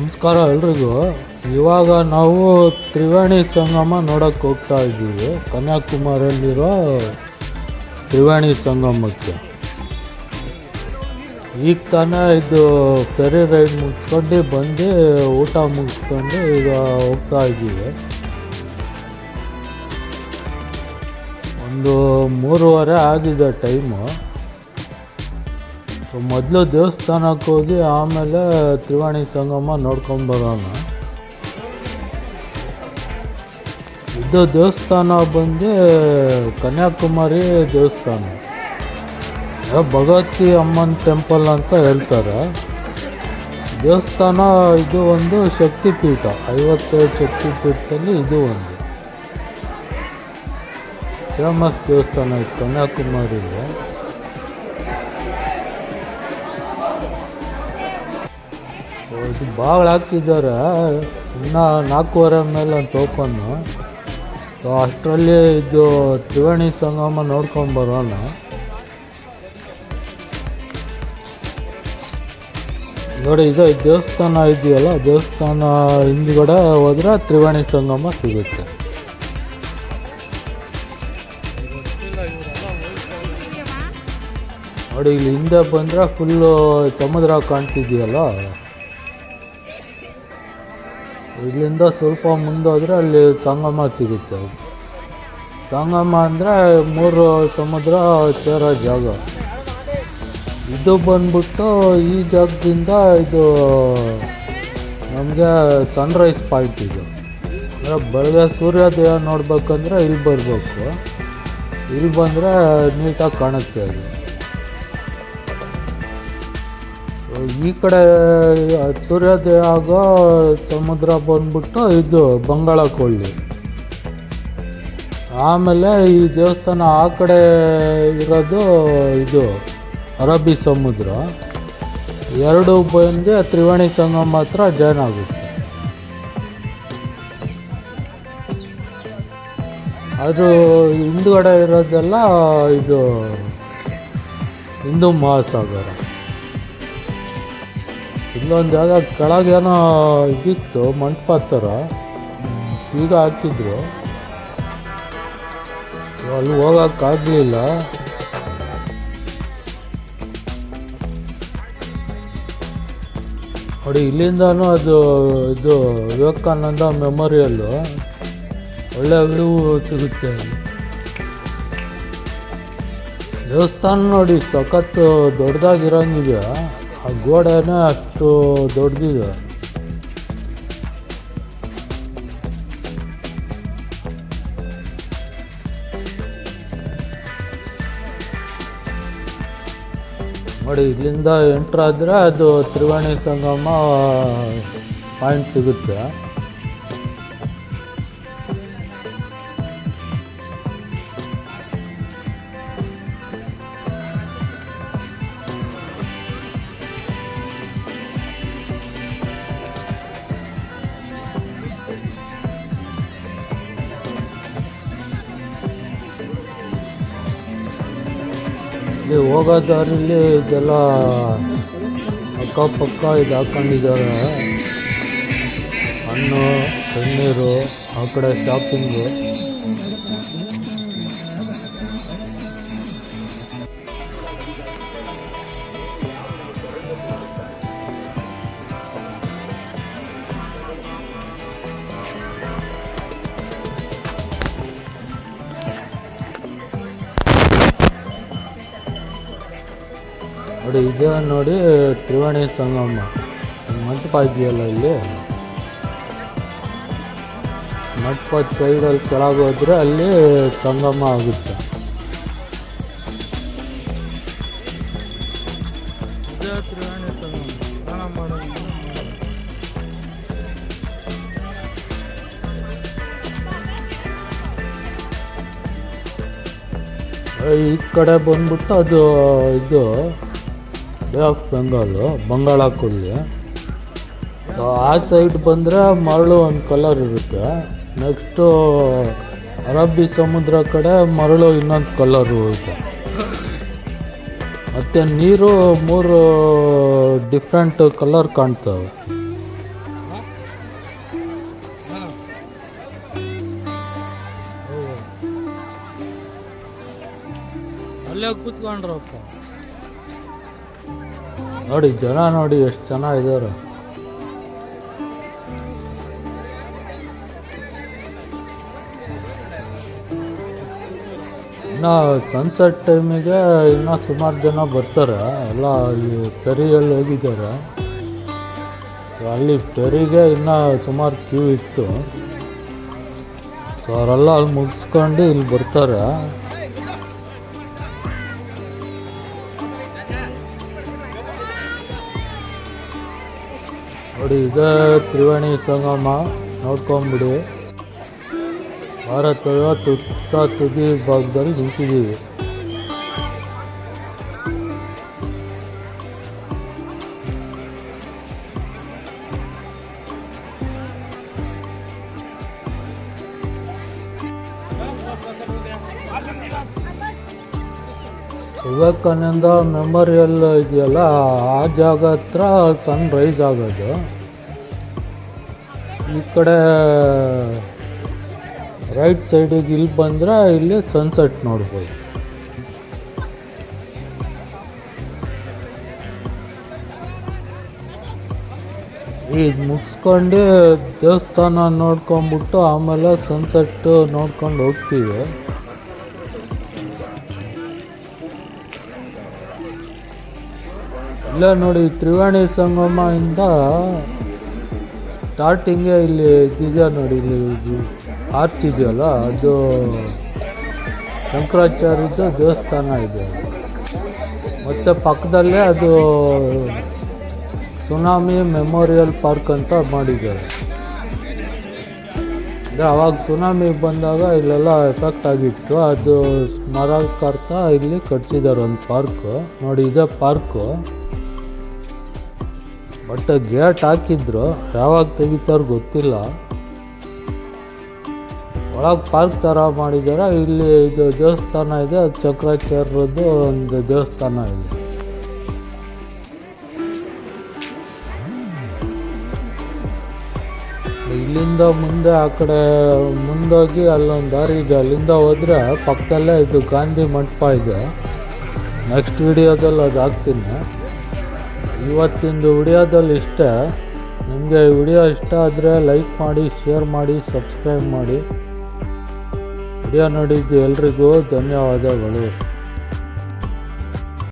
ನಮಸ್ಕಾರ ಎಲ್ರಿಗೂ. ಇವಾಗ ನಾವು ತ್ರಿವೇಣಿ ಸಂಗಮ ನೋಡೋಕ್ಕೆ ಹೋಗ್ತಾ ಇದ್ದೀವಿ. ಕನ್ಯಾಕುಮಾರಿಯಲ್ಲಿರೋ ತ್ರಿವೇಣಿ ಸಂಗಮಕ್ಕೆ. ಈಗ ತಾನೇ ಇದು ಫೆರಿ ರೈಡ್ ಮುಗಿಸ್ಕೊಂಡು ಬಂದು ಊಟ ಮುಗಿಸ್ಕೊಂಡು ಈಗ ಹೋಗ್ತಾ ಇದ್ದೀವಿ. ಒಂದು ಮೂರುವರೆ ಆಗಿದೆ ಟೈಮು ಮೊದಲು ದೇವಸ್ಥಾನಕ್ಕೆ ಹೋಗಿ ಆಮೇಲೆ ತ್ರಿವಾಣಿ ಸಂಗಮ ನೋಡ್ಕೊಂಬರೋಣ ಇದು ದೇವಸ್ಥಾನ ಬಂದು ಕನ್ಯಾಕುಮಾರಿ ದೇವಸ್ಥಾನ. ಭಗವತಿ ಅಮ್ಮನ ಟೆಂಪಲ್ ಅಂತ ಹೇಳ್ತಾರೆ. ದೇವಸ್ಥಾನ ಇದು ಒಂದು ಶಕ್ತಿಪೀಠ. ಐವತ್ತೇಳು ಶಕ್ತಿಪೀಠದಲ್ಲಿ ಇದು ಒಂದು. ಫೇಮಸ್ ದೇವಸ್ಥಾನ ಇದು ಕನ್ಯಾಕುಮಾರಿಲಿ. ಇದು ಭಾಳ ಹಾಕ್ತಿದ್ದಾರೆ ಇನ್ನೂ ನಾಲ್ಕೂವರೆ ಮೇಲೆ ಅಂತ ಓಪನ್ನು ಅಷ್ಟರಲ್ಲಿ ಇದು ತ್ರಿವೇಣಿ ಸಂಗಮ ನೋಡ್ಕೊಂಬರೋಣ ನೋಡಿ, ಇದು ದೇವಸ್ಥಾನ ಇದೆಯಲ್ಲ, ದೇವಸ್ಥಾನ ಹಿಂದ್ಗಡೆ ಹೋದ್ರೆ ತ್ರಿವೇಣಿ ಸಂಗಮ ಸಿಗುತ್ತೆ. ನೋಡಿ, ಇಲ್ಲಿ ಹಿಂದೆ ಬಂದರೆ ಫುಲ್ಲು ಸಮುದ್ರ ಕಾಣ್ತಿದೆಯಲ್ಲ. ಇಲ್ಲಿಂದ ಸ್ವಲ್ಪ ಮುಂದೋದ್ರೆ ಅಲ್ಲಿ ಸಂಗಮ ಸಿಗುತ್ತೆ. ಸಂಗಮ ಅಂದರೆ ಮೂರು ಸಮುದ್ರ ಸೇರೋ ಜಾಗ. ಇದು ಬಂದ್ಬಿಟ್ಟು ಈ ಜಾಗದಿಂದ ಇದು ನಮಗೆ ಸನ್ರೈಸ್ ಪಾಯಿಂಟ್ ಇದು. ಅಂದರೆ ಬೆಳಗ್ಗೆ ಸೂರ್ಯೋದಯ ನೋಡ್ಬೇಕಂದ್ರೆ ಇಲ್ಲಿ ಬರಬೇಕು. ಇಲ್ಲಿ ಬಂದರೆ ನೀಟಾಗಿ ಕಾಣುತ್ತೆ ಅದು. ಈ ಕಡೆ ಸೂರ್ಯೋದಯ ಆಗೋ ಸಮುದ್ರ ಬಂದ್ಬಿಟ್ಟು ಇದು ಬಂಗಾಳ ಕೊಳ್ಳಿ ಆಮೇಲೆ ಈ ದೇವಸ್ಥಾನ ಆ ಕಡೆ ಇರೋದು ಇದು ಅರಬ್ಬಿ ಸಮುದ್ರ. ಎರಡು ಬಂದು ತ್ರಿವೇಣಿ ಸಂಗಮ ಮಾತ್ರ ಜಾಯ್ನ್ ಆಗುತ್ತೆ. ಅದು ಹಿಂದುಗಡೆ ಇರೋದೆಲ್ಲ ಇದು ಹಿಂದೂ ಮಹಾಸಾಗರ. ಇಲ್ಲೊಂದು ಜಾಗ ಕೆಳಗೇನೋ ಇದಿತ್ತು ಮಂಟಪ ಥರ ಈಗ ಹಾಕಿದ್ರು. ಅಲ್ಲಿ ಹೋಗೋಕ್ಕಾಗಲಿಲ್ಲ ನೋಡಿ, ಇಲ್ಲಿಂದನೂ ಅದು, ಇದು ವಿವೇಕಾನಂದ ಮೆಮೊರಿಯಲ್ಲು. ಒಳ್ಳೆ ವ್ಯೂ ಸಿಗುತ್ತೆ ಅಲ್ಲಿ. ದೇವಸ್ಥಾನ ನೋಡಿ, ಸಖತ್ತು ದೊಡ್ಡದಾಗಿರೋಂಗಿದೆ ಆ ಗೋಡೆನೇ ಅಷ್ಟು ದೊಡ್ಡದಿದೆ. ನೋಡಿ ಇಲ್ಲಿಂದ ಎಂಟ್ರ್ ಆದರೆ ಅದು ತ್ರಿವೇಣಿ ಸಂಗಮ ಪಾಯಿಂಟ್ ಸಿಗುತ್ತೆ. ಇಲ್ಲಿ ಹೋಗೋ ದಾರಿಲಿ ಇದೆಲ್ಲ ಅಕ್ಕಪಕ್ಕ ಇದು ಹಾಕೊಂಡಿದ್ದಾರೆ. ಹಣ್ಣು ತಣ್ಣೀರು ಆ ಕಡೆ ಶಾಪಿಂಗು ನೋಡಿ ಇದೆ ನೋಡಿ ತ್ರಿವೇಣಿ ಸಂಗಮ. ಮಂಟಪ ಇದೆಯಲ್ಲ ಇಲ್ಲಿ ಮಂಟಪದ ಸೈಡಲ್ಲಿ ಕೆಳಗೆ ಹೋದ್ರೆ ಅಲ್ಲಿ ಸಂಗಮ ಆಗುತ್ತೆ. ಈ ಕಡೆ ಬಂದ್ಬಿಟ್ಟು ಅದು ಇದು ಬೇ ಆಫ್ ಬೆಂಗಾಲು ಬಂಗಾಳ ಕೊಡಲಿ. ಆ ಸೈಡ್ ಬಂದರೆ ಮರಳು ಒಂದು ಕಲರ್ ಇರುತ್ತೆ. ನೆಕ್ಸ್ಟು ಅರಬ್ಬಿ ಸಮುದ್ರ ಕಡೆ ಮರಳು ಇನ್ನೊಂದು ಕಲರು ಇರುತ್ತೆ. ಮತ್ತು ನೀರು ಮೂರು ಡಿಫ್ರೆಂಟ್ ಕಲರ್ ಕಾಣ್ತವೆ. ಅಲ್ಲೇ ಕೂತ್ಕೊಂಡ್ರಪ್ಪ. ನೋಡಿ, ಜನ ನೋಡಿ ಎಷ್ಟು ಚೆನ್ನಾಗಿದ್ದಾರೆ. ಇನ್ನು ಸನ್ಸೆಟ್ ಟೈಮಿಗೆ ಇನ್ನೂ ಸುಮಾರು ಜನ ಬರ್ತಾರೆ. ಎಲ್ಲ ಈ ಹೋಗಿದ್ದಾರೆ. ಅಲ್ಲಿ ಫೆರಿಗೆ ಇನ್ನೂ ಸುಮಾರು ಕ್ಯೂ ಇತ್ತು. ಸೊ ಅವರೆಲ್ಲ ಅಲ್ಲಿ ಮುಗಿಸ್ಕೊಂಡು ಇಲ್ಲಿ ಬರ್ತಾರೆ. ನೋಡಿ, ಈಗ ತ್ರಿವೇಣಿ ಸಂಗಮ ನೋಡ್ಕೊಂಬಿಡಿ ಭಾರತದ ತುತ್ತ ತುದಿ ಭಾಗದಲ್ಲಿ ನಿಂತಿದ್ದೀವಿ. ವಿವೇಕಾನಂದ ಮೆಮೋರಿಯಲ್ ಇದೆಯಲ್ಲ, ಆ ಜಾಗ ಹತ್ರ ಸನ್ ರೈಸ್ ಆಗೋದು. ಈ ಕಡೆ ರೈಟ್ ಸೈಡಿಗೆ ಇಲ್ಲಿ ಬಂದರೆ ಇಲ್ಲಿ ಸನ್ಸೆಟ್ ನೋಡ್ಬೋದು. ಈಗ ಮುಗಿಸ್ಕೊಂಡು ದೇವಸ್ಥಾನ ನೋಡ್ಕೊಂಬಿಟ್ಟು ಆಮೇಲೆ ಸನ್ಸೆಟ್ ನೋಡ್ಕೊಂಡು ಹೋಗ್ತೀವಿ. ಇಲ್ಲ ನೋಡಿ, ತ್ರಿವೇಣಿ ಸಂಗಮದಿಂದ ಸ್ಟಾರ್ಟಿಂಗೇ ಇಲ್ಲಿ ಇದೆ ನೋಡಿ, ಇಲ್ಲಿ ಇದು ಆರ್ಚ್ ಇದೆಯಲ್ಲ, ಅದು ಶಂಕರಾಚಾರ್ಯದ ದೇವಸ್ಥಾನ ಇದೆ. ಮತ್ತು ಪಕ್ಕದಲ್ಲೇ ಅದು ಸುನಾಮಿ ಮೆಮೋರಿಯಲ್ ಪಾರ್ಕ್ ಅಂತ ಮಾಡಿದ್ದಾರೆ. ಅಂದರೆ ಅವಾಗ ಸುನಾಮಿ ಬಂದಾಗ ಇಲ್ಲೆಲ್ಲ ಎಫೆಕ್ಟ್ ಆಗಿತ್ತು. ಅದು ಸ್ಮಾರಕಾರ್ಥ ಇಲ್ಲಿ ಕಟ್ಸಿದ್ದಾರೆ ಒಂದು ಪಾರ್ಕು. ನೋಡಿ, ಇದೇ ಪಾರ್ಕು. ಬಟ್ ಗೇಟ್ ಹಾಕಿದ್ರು, ಯಾವಾಗ ತೆಗಿತಾರೋ ಗೊತ್ತಿಲ್ಲ. ಒಳಗೆ ಪಾರ್ಕ್ ಥರ ಮಾಡಿದ್ದಾರೆ ಇಲ್ಲಿ ಇದು ದೇವಸ್ಥಾನ ಇದೆ, ಅದು ಚಕ್ರಾಚಾರ್ಯದ್ದು ಒಂದು ದೇವಸ್ಥಾನ ಇದೆ. ಇಲ್ಲಿಂದ ಮುಂದೆ ಆ ಕಡೆ, ಮುಂದೋಗಿ ಅಲ್ಲೊಂದು ದಾರಿ ಇದೆ. ಅಲ್ಲಿಂದ ಹೋದರೆ ಪಕ್ಕದಲ್ಲೇ ಇದು ಗಾಂಧಿ ಮಂಟಪ ಇದೆ. ನೆಕ್ಸ್ಟ್ ವಿಡಿಯೋದಲ್ಲಿ ಅದು ಹಾಕ್ತೀನಿ ಇವತ್ತಿಂದು ವಿಡಿಯೋದಲ್ಲಿ ಇಷ್ಟ. ನಿಮಗೆ ವಿಡಿಯೋ ಇಷ್ಟ ಆದರೆ ಲೈಕ್ ಮಾಡಿ, ಶೇರ್ ಮಾಡಿ, ಸಬ್ಸ್ಕ್ರೈಬ್ ಮಾಡಿ. ವಿಡಿಯೋ ನೋಡಿದ್ದು ಎಲ್ರಿಗೂ ಧನ್ಯವಾದಗಳು.